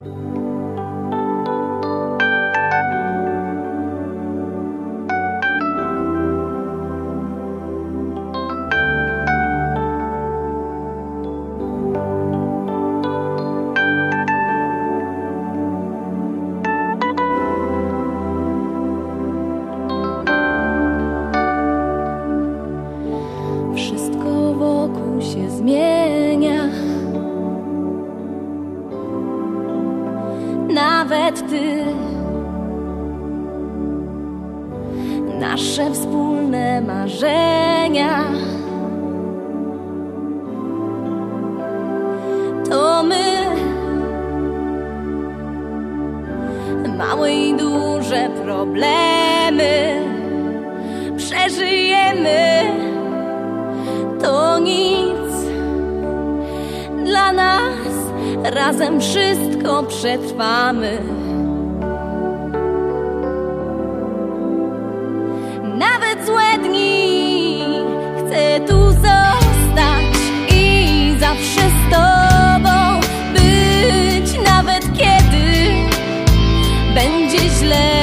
Wszystko wokół się zmienia. Nawet ty. Nasze wspólne marzenia. To my. Małe i duże problemy. Przeżyjemy to nic dla nas razem wszystko przetrwamy. Nawet złe dni chcę tu zostać i zawsze z tobą być, nawet kiedy będzie źle.